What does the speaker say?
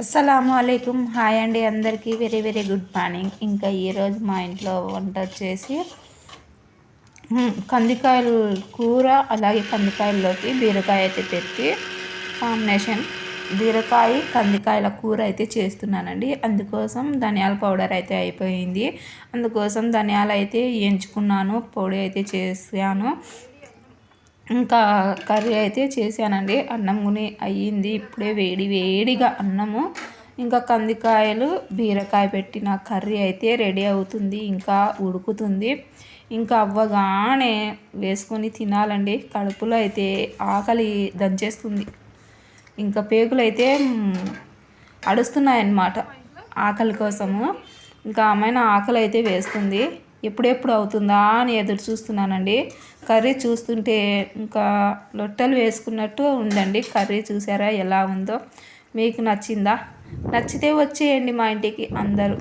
అస్సలాము అలైకుం. హాయ్ అండి అందరికీ. Very very good morning. ఇంకా ఈరోజు మా ఇంట్లో వంట వచ్చేసి కందికాయలు కూర అలాగే కందికాయల్లోకి బీరకాయ అయితే పెట్టి కాంబినేషన్. బీరకాయ కందికాయల కూర అయితే చేస్తున్నానండి. అందుకోసం ధనియాల పౌడర్ అయితే అయిపోయింది. అందుకోసం ధనియాలు అయితే ఎంచుకున్నాను. పొడి అయితే చేశాను. ఇంకా కర్రీ అయితే చేశానండి. అన్నం గుని అయ్యింది. ఇప్పుడే వేడి వేడిగా అన్నము. ఇంకా కందికాయలు బీరకాయ పెట్టిన కర్రీ అయితే రెడీ అవుతుంది. ఇంకా ఉడుకుతుంది. ఇంకా అవ్వగానే వేసుకొని తినాలండి. కడుపులో అయితే ఆకలి దంచేస్తుంది. ఇంకా పేగులు అయితే అడుస్తున్నాయన్నమాట ఆకలి కోసము. ఇంకా ఆమెన ఆకలి అయితే వేస్తుంది. ఎప్పుడెప్పుడు అవుతుందా అని ఎదురు చూస్తున్నానండి. కర్రీ చూస్తుంటే ఇంకా లొట్టలు వేసుకున్నట్టు ఉందండి. కర్రీ చూసారా ఎలా ఉందో? మీకు నచ్చిందా? నచ్చితే వచ్చేయండి మా ఇంటికి అందరూ.